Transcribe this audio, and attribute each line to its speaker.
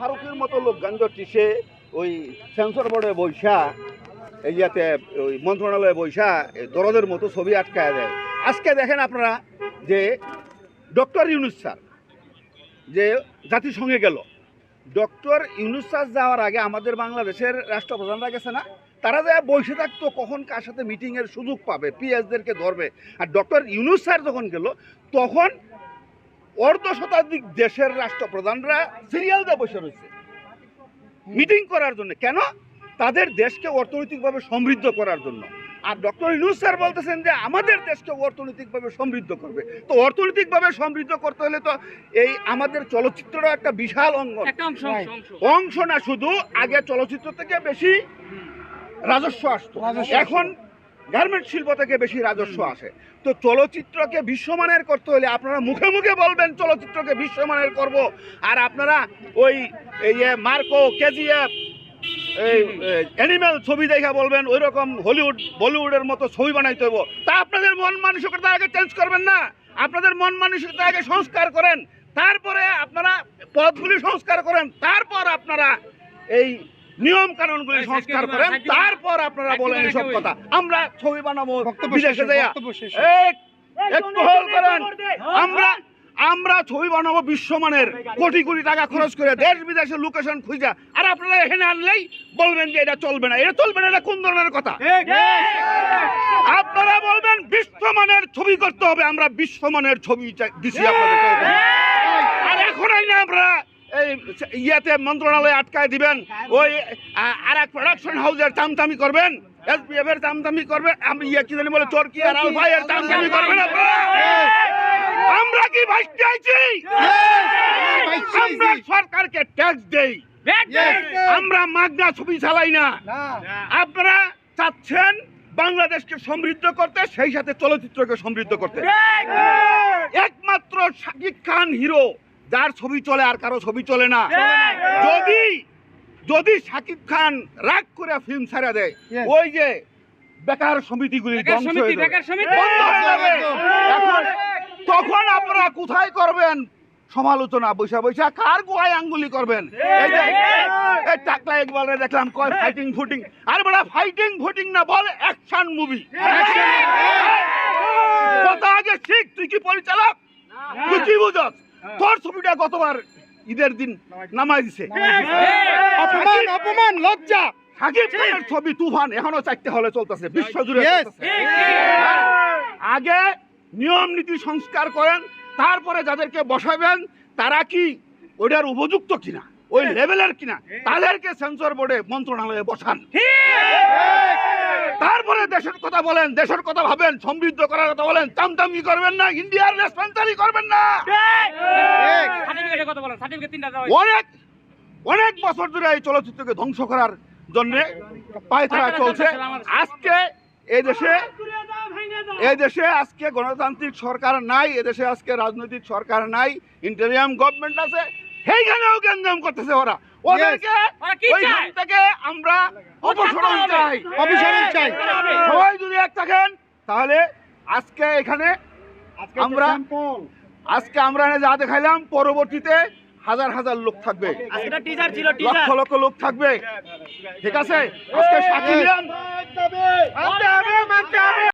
Speaker 1: ফারুকের মতো লোক গাঞ্জ টিসে ওই সেন্সর বোর্ডে বৈশা এই যাতে ওই মন্ত্রণালয়ে বৈশা দরদের মতো ছবি আটকায় দেয়। আজকে দেখেন আপনারা যে ডক্টর ইউনুস স্যার যে জাতিসংঘে গেল। ডক্টর ইউনুস স্যার যাওয়ার আগে আমাদের বাংলাদেশের রাষ্ট্রপ্রধানরা গেছে না? তারা যা বসে থাকতো, কখন কার সাথে মিটিংয়ের সুযোগ পাবে, পিএসদেরকে ধরবে। আর ডক্টর ইউনুস স্যার যখন গেল, তখন অর্ধ শতাধিক দেশের রাষ্ট্রপ্রধানরা সিরিয়াল দিয়ে বসে রয়েছে। মিটিং করার জন্য। কেন? তাদের দেশকে অর্থনৈতিকভাবে সমৃদ্ধ করার জন্য। আর ডক্টর ইউনুস স্যার বলতেছেন যে আমাদের দেশকে অর্থনৈতিকভাবে সমৃদ্ধ করবে। তো অর্থনৈতিকভাবে সমৃদ্ধ করতে হলে তো এই আমাদের চলচ্চিত্রটা একটা বিশাল অঙ্গ।
Speaker 2: একটা অংশ
Speaker 1: না শুধু আগে চলচ্চিত্র থেকে বেশি রাজস্ব আসতো।
Speaker 3: রাজস্ব
Speaker 1: এখন গার্মেন্ট শিল্প থেকে বেশি রাজস্ব আসে। তো চলচ্চিত্রকে বিশ্বমানের করতে হলে আপনারা মুখে মুখে বলবেন চলচ্চিত্রকে বিশ্বমানের করব। আর আপনারা ওই এই যে মার্কো কেজিএফ এই অ্যানিম্যাল ছবি দেখা বলবেন ওই রকম হলিউড বলিউডের মতো ছবি বানাইতে হইব। তা আপনাদের মন মানসিকতা আগে চেঞ্জ করবেন না। আপনাদের মন মানসিকতা আগে সংস্কার করেন। তারপরে আপনারা পদগুলি সংস্কার করেন। তারপর আপনারা এই নিয়ম কানুনগুলি
Speaker 2: ভাই,
Speaker 1: সংস্কার করেন তারপর আপনারা বলেন এসব কথা। আমরা ছবি বানাবো বিদেশে যাইয়া। একটু করেন। আমরা আমরা ছবি বানাবো বিশ্বমানের। কোটি কোটি টাকা খরচ করে দেশ বিদেশে লোকেশন খুঁজা। আর আপনারা এখানে আনলেই বলবেন যে এটা চলবে না। এটা চলবে না এটা কোন ধরনের কথা? আপনারা বলবেন বিশ্বমানের ছবি করতে হবে। আমরা বিশ্বমানের ছবি চাই- দিছি আপনাদেরকে আর এখন না আমরা এই ইয়াতে মন্ত্রণালয়ে আটকায় দিবেন। ওই আর এক প্রোডাকশন হাউসের চামচামি করবেন। এসপিএফ এর চামচামি করবেন। আমি ইয়ে কি জানি বলে চরকি আর আলফাই এর চামচামি করবেন আপনারা আমরা কি ভাই চাইছি আমরা সরকারকে ট্যাক্স দেই। আমরা মাগনা ছবি চালাই না।
Speaker 3: না।
Speaker 1: আপনারা চাচ্ছেন বাংলাদেশকে সমৃদ্ধ করতে সেই সাথে চলচ্চিত্রকে সমৃদ্ধ করতে। একমাত্র শাকিব খান হিরো। যার ছবি চলে আর কারও ছবি চলে না। যদি যদি শাকিব খান রাগ করে ফিল্ম ছাড়া দেয় ওই যে বেকার সমিতিগুলি
Speaker 2: সমিতি
Speaker 1: হয়ে হয়ে তখন আপনারা কোথায় করবেন? সমালোচনা বৈশা বৈশা কার গোয়ায় আঙ্গুলি করবেন? এই টাকলা একবারে দেখলাম কয় ফাইটিং ফুটিং আর বড় ফাইটিং ফুটিং না বল অ্যাকশন মুভি কথা আগে ঠিক তুই কি পরিচালক? তুই কি বুঝস? তোর ছবিটা গতবার ঈদের দিন নামাই দিছে।
Speaker 3: অপমান অপমান লজ্জা।
Speaker 1: সাকিব খানের ছবি তুফান এখনও চারটে হলে চলতেছে বিশ্ব জুড়ে
Speaker 3: Yes.
Speaker 1: আগে নিয়ম নীতি সংস্কার করেন তারপরে যাদেরকে বসাবেন তারা কি ওইটার উপযুক্ত কিনা? ওই লেভেলের কিনা? তাদেরকে সেন্সর বোর্ডে মন্ত্রণালয়ে বসান। তারপরে দেশের কথা বলেন দেশের কথা ভাবেন সমৃদ্ধ করার কথা বলেন চামচামি করবেন না ইন্ডিয়ার রেসপন্সারি করবেন না।
Speaker 2: সার্টিফিকেটের কথা বলেন সার্টিফিকেট তিনটা দেওয়া
Speaker 1: অনেক অনেক বছর ধরে এই চলচ্চিত্রকে ধ্বংস করার জন্য পায়তারা চলছে। আজকে এই দেশে এই দেশে আজকে গণতান্ত্রিক সরকার নাই এদেশে আজকে রাজনৈতিক সরকার নাই ইন্টারিয়াম গভর্নমেন্ট আছে সেইখানেও গ্যাঞ্জাম করতেছে ওরা। ওদেরকে ওইখান থেকে আমরা অপসারণ চাই।
Speaker 3: অপসারণ চাই।
Speaker 1: সবাই যদি এক থাকেন তাহলে আজকে এখানে আমরা আজকে আমরা এখানে যা দেখাইলাম পরবর্তীতে হাজার হাজার লোক থাকবে।
Speaker 2: আজকে টিজার ছিল
Speaker 1: লক্ষ লক্ষ লোক থাকবে। ঠিক আছে? আজকে